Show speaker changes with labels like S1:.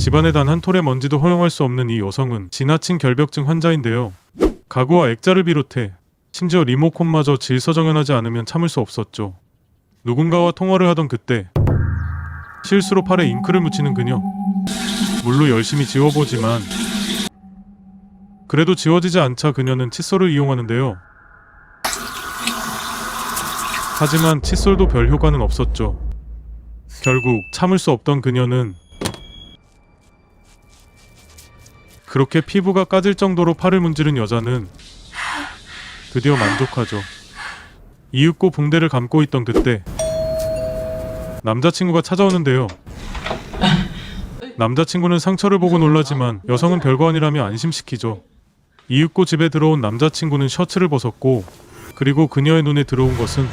S1: 집안에 단 한 톨의 먼지도 허용할 수 없는 이 여성은 지나친 결벽증 환자인데요. 가구와 액자를 비롯해 심지어 리모컨마저 질서정연하지 않으면 참을 수 없었죠. 누군가와 통화를 하던 그때 실수로 팔에 잉크를 묻히는 그녀. 물로 열심히 지워보지만 그래도 지워지지 않자 그녀는 칫솔을 이용하는데요. 하지만 칫솔도 별 효과는 없었죠. 결국 참을 수 없던 그녀는 그렇게 피부가 까질 정도로 팔을 문지른 여자는 드디어 만족하죠. 이윽고 붕대를 감고 있던 그때 남자친구가 찾아오는데요. 남자친구는 상처를 보고 놀라지만 여성은 별거 아니라며 안심시키죠. 이윽고 집에 들어온 남자친구는 셔츠를 벗었고 그리고 그녀의 눈에 들어온 것은